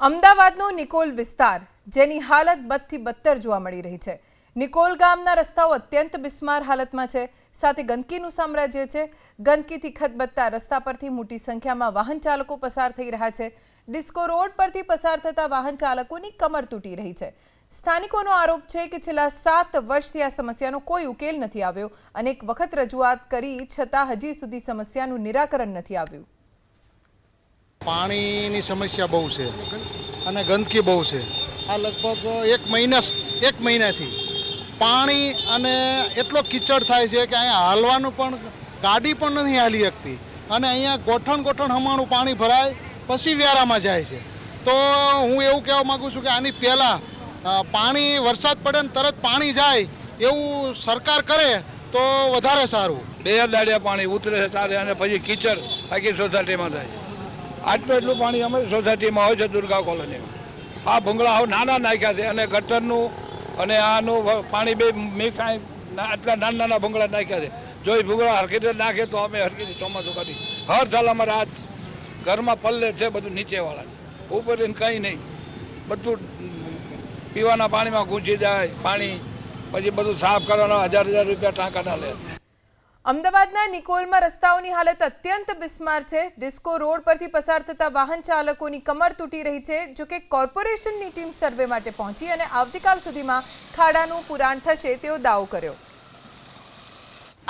અમદાવાદનો નિકોલ વિસ્તાર, જેની હાલત બદથી બદતર જોવા મળી રહી છે. નિકોલ ગામના રસ્તાઓ અત્યંત બિસ્માર હાલતમાં છે. સાથે ગંદકીનું સામ્રાજ્ય છે. ગંદકીથી ખતબદતા રસ્તા પરથી મોટી સંખ્યામાં વાહન ચાલકો પસાર થઈ રહ્યા છે. ડિસ્કો રોડ પરથી પસાર થતા વાહન ચાલકોની કમર તૂટી રહી છે. સ્થાનિકોનો આરોપ છે કે છેલ્લા સાત વર્ષથી આ સમસ્યાનો કોઈ ઉકેલ નથી આવ્યો અનેક વખત રજૂઆત કરી છતાં હજી સુધી સમસ્યાનું નિરાકરણ નથી આવ્યું. પાણીની સમસ્યા બહુ છે અને ગંદકી બહુ છે. આ લગભગ એક મહિના એક મહિનાથી પાણી અને એટલો કિચડ થાય છે કે અહીંયા હાલવાનું પણ ગાડી પણ નથી હાલી શકતી. અને અહીંયા ગોઠણ ગોઠણ હમાણું પાણી ભરાય, પછી વ્યારામાં જાય છે. તો હું એવું કહેવા માગું છું કે આની પહેલાં પાણી વરસાદ પડે ને તરત પાણી જાય એવું સરકાર કરે તો વધારે સારું. બે દાડિયા પાણી ઉતરે છે અને પછી કીચડ આખી સોસાયટીમાં થાય આટલું એટલું પાણી અમારી સોસાયટીમાં હોય છે દુર્ગા કોલોનીમાં. આ ભૂંગળા હાવ નાના નાખ્યા છે અને ગટરનું અને આનું પાણી બે મેં કાંઈ આટલા નાના નાના ભૂંગળા નાખ્યા છે. જો એ ભૂંગળા હરખી રીતે નાખે તો અમે રીતે ચોમાસું કાઢી. હર સાલ અમારે આ ઘરમાં પલ્લે છે બધું નીચેવાળા ઉપર એને કંઈ નહીં. બધું પીવાના પાણીમાં ગૂંચી જાય, પાણી, પછી બધું સાફ કરવાના હજાર હજાર રૂપિયા ટાંકાના લે. અમદાવાદના નિકોલમાં રસ્તાઓની હાલત અત્યંત બિસ્માર છે. ડિસ્કો રોડ પરથી પસાર થતા વાહન ચાલકોની કમર તૂટી રહી છે, જો કે કોર્પોરેશનની ટીમ સર્વે માટે પહોંચી અને આવતીકાલ સુધીમાં ખાડાનું પુરાણ થશે તેવો દાવો કર્યો.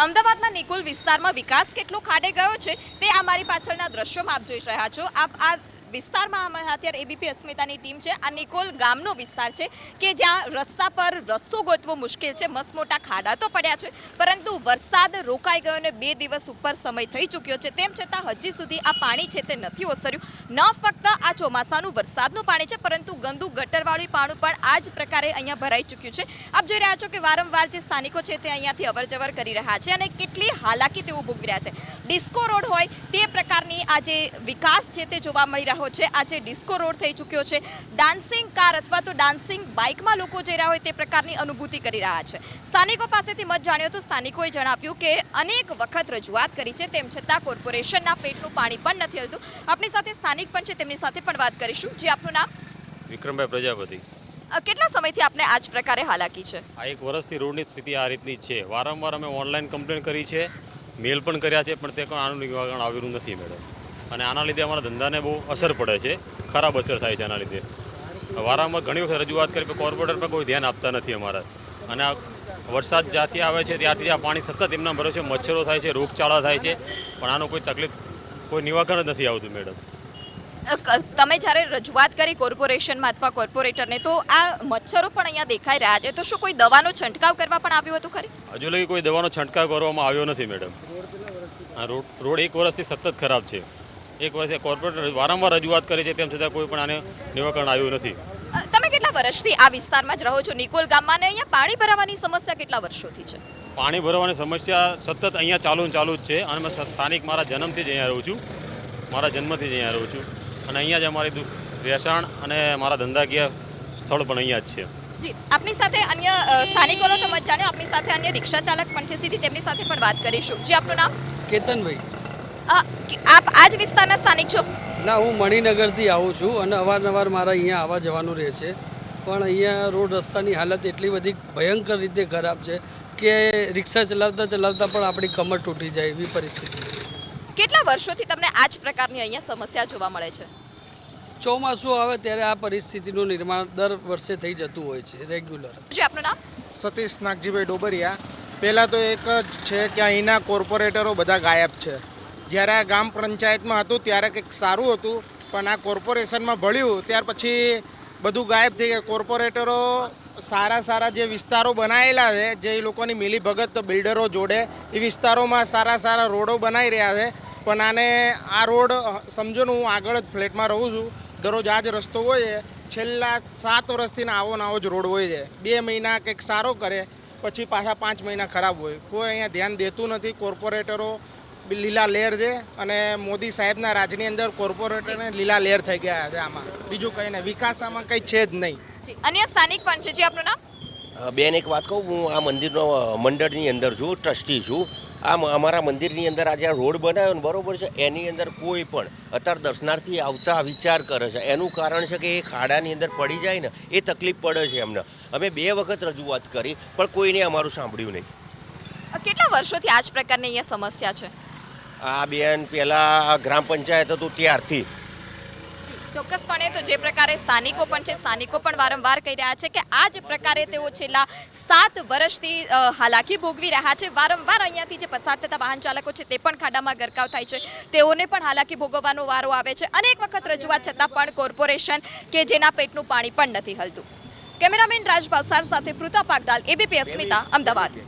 અમદાવાદના નિકોલ વિસ્તારમાં વિકાસ કેટલો ખાડે ગયો છે તે આ મારી પાછળના દ્રશ્યોમાં આપ જોઈ રહ્યા છો. આપ આ વિસ્તારમાં અમે અત્યારે એબીપી અસ્મિતાની ટીમ છે. આ નિકોલ ગામનો વિસ્તાર છે કે જ્યાં રસ્તા પર રસ્તો ગોતવો મુશ્કેલ છે. મસમોટા ખાડા તો પડ્યા છે, પરંતુ વરસાદ રોકાઈ ગયો અને બે દિવસ ઉપર સમય થઈ ચૂક્યો છે. તેમ છતાં હજી સુધી આ પાણી છે તે નથી ઓસર્યું. ન ફક્ત આ ચોમાસાનું વરસાદનું પાણી છે, પરંતુ ગંદુ ગટરવાળું પાણી પણ આ જ પ્રકારે અહીંયા ભરાઈ ચૂક્યું છે. આપ જોઈ રહ્યા છો કે વારંવાર જે સ્થાનિકો છે તે અહીંયાથી અવરજવર કરી રહ્યા છે અને કેટલી હાલાકી તેઓ ભોગવી રહ્યા છે. ડિસ્કો રોડ હોય તે પ્રકારની આ જે વિકાસ છે તે જોવા મળી રહ્યો છે. આ જે ડિસ્કો રોડ થઈ ચૂક્યો છે. ડાન્સિંગ કાર અથવા તો ડાન્સિંગ બાઇકમાં લોકો જઈ રહ્યા હોય તે પ્રકારની અનુભૂતિ કરી રહ્યા છે. સ્થાનિકો પાસેથી મત જાણ્યો તો સ્થાનિકોએ જણાવ્યું કે અનેક વખત રજૂઆત કરી છે. તેમ છતાં કોર્પોરેશનના પેટનું પાણી પણ નથી હલતું. આપણી સાથે સ્થાનિક પણ છે. તેમની સાથે પણ વાત કરીશું. જે આપનું નામ? વિક્રમભાઈ પ્રજાપતિ. કેટલા સમયથી આપને આ જ પ્રકારે હાલાકી છે? આ એક વર્ષથી રોડની સ્થિતિ આ રીતની જ છે. વારંવાર અમે ઓનલાઈન કમ્પ્લેન કરી છે. મેલ પણ કર્યા છે પણ તે પણ આનું નિવારણ આવ્યું નથી મેડમ. અને આના લીધે અમારા ધંધાને બહુ અસર પડે છે. ખરાબ અસર થાય છે આના લીધે. વારંવાર ઘણી વખત રજૂઆત કરી પણ કોર્પોરેટર પર કોઈ ધ્યાન આપતા નથી અમારા. અને આ વરસાદ જ્યાંથી આવે છે ત્યારથી આ પાણી સતત એમના ભરોસે મચ્છરો થાય છે રોગચાળા થાય છે પણ આનો કોઈ તકલીફ કોઈ નિવારણ જ નથી આવતું મેડમ. તમે જ્યારે રજૂઆત કરી કોર્પોરેશનમાં અથવા કોર્પોરેટરને તો આ મચ્છરો પણ અહીંયા દેખાઈ રહ્યા છે. તો શું કોઈ દવાનો છંટકાવ કરવા પણ આવ્યું હતું ખરી? હજુ લગી કોઈ દવાનો છંટકાવ કરવામાં આવ્યો નથી મેડમ. આ રોડ રોડ એક વર્ષથી સતત ખરાબ છે. એક વર્ષે કોર્પોરેટ વારંવાર રજૂઆત કરી છે તેમ છતાં કોઈ પણ આને નિવાકરણ આવ્યું નથી. તમે કેટલા વર્ષથી આ વિસ્તારમાં જ રહો છો? નિકોલ ગામમાં ને અહીંયા પાણી ભરાવાની સમસ્યા કેટલા વર્ષોથી છે? પાણી ભરવાની સમસ્યા સતત અહીંયા ચાલુ ચાલુ જ છે અને મેં સ્થાનિક મારા જન્મથી જ અહીંયા રહું છું. મારા જન્મથી જ અહીંયા રહું છું. અને અહીંયા જ અમારી રહેઠાણ અને મારા ધંધાકીય સ્થળ પણ અહીંયા જ છે. જી આપની સાથે અન્ય સ્થાનિકોનો તો મત જાણ્યો. આપની સાથે અન્ય રિક્ષા ચાલક પણ છે સીધી તેમની સાથે પણ વાત કરીશું. જી આપનું નામ? કેતનભાઈ. આપ આ જ વિસ્તારના સ્થાનિક છો? ના હું મણિનગરથી આવું છું અને અવારનવાર મારા અહીંયા આવવા જવાનું રહે છે. પણ અહીંયા રોડ રસ્તાની હાલત એટલી બધી ભયંકર રીતે ખરાબ છે કે રિક્ષા ચલાવતા ચલાવતા પણ આપણી કમર તૂટી જાય એવી પરિસ્થિતિ છે. કેટલા વર્ષોથી તમને આ જ પ્રકારની અહીંયા સમસ્યા જોવા મળે છે? ચોમાસું આવે ત્યારે આ પરિસ્થિતિનું નિર્માણ દર વર્ષે થઈ જતું હોય છે રેગ્યુલર. જી આપનું નામ? સતીશ નાગજીભાઈ ડોબરિયા. પહેલાં તો એક જ છે કે અહીંના કોર્પોરેટરો બધા ગાયબ છે. જ્યારે આ ગામ પંચાયતમાં હતું, ત્યારે કંઈક સારું હતું, પણ આ કોર્પોરેશનમાં ભળ્યું, ત્યાર પછી બધું ગાયબ થઈ ગયા. કોર્પોરેટરો સારા સારા જે વિસ્તારો બનાવેલા છે, જે લોકોની મિલીભગત બિલ્ડરો જોડે, એ વિસ્તારોમાં સારા સારા રોડો બનાવી રહ્યા છે. પણ આને આ રોડ સમજો હું આગળ જ ફ્લેટમાં રહું છું. દરરોજ આ જ રસ્તો હોય છે. છેલ્લા સાત વર્ષથી આવો ને આવો જ રોડ હોય છે. બે મહિના કંઈક સારો કરે, પછી પાછા પાંચ મહિના ખરાબ હોય. કોઈ અહીંયા ધ્યાન દેતું નથી. કોર્પોરેટરો લીલા લેર છે અને મોદી સાહેબના રાજની અંદર કોર્પોરેટરને લીલા લેર થઈ ગયા છે આમાં. બીજું કંઈ નહીં. વિકાસ આમાં કંઈ છે જ નહીં. અન્ય સ્થાનિક પણ છે. જી આપનું નામ? બેન એક વાત કહું. હું આ મંદિરનો મંડળની અંદર છું ટ્રસ્ટી છું. આમ અમારા મંદિરની અંદર આજે આ રોડ બનાવ્યો ને બરોબર છે? એની અંદર કોઈ પણ અત્યારે દર્શનાર્થી આવતા વિચાર કરે છે. એનું કારણ છે કે એ ખાડાની અંદર પડી જાય ને એ તકલીફ પડે છે એમને. અમે બે વખત રજૂઆત કરી પણ કોઈને અમારું સાંભળ્યું નહીં. કેટલા વર્ષોથી આ જ પ્રકારની અહીંયા સમસ્યા છે? આ બેન પહેલાં ગ્રામ પંચાયત હતું ત્યારથી. ચોક્કસપણે તો જે પ્રકારે સ્થાનિકો પણ છે, સ્થાનિકો પણ વારંવાર કહી રહ્યા છે કે આ જ પ્રકારે તેઓ છેલ્લા સાત વર્ષથી હાલાકી ભોગવી રહ્યા છે. વારંવાર અહીંયાથી જે પસાર થતા વાહન ચાલકો છે, તે પણ ખાડામાં ગરકાવ થાય છે. તેઓને પણ હાલાકી ભોગવવાનો વારો આવે છે. અનેક વખત રજૂઆત છતાં પણ કોર્પોરેશન કે જેના પેટનું પાણી પણ નથી હલતું. કેમેરામેન રાજ ભાવસાર સાથે પૃથા પાગડાલ એબીપી અસ્મિતા, અમદાવાદ.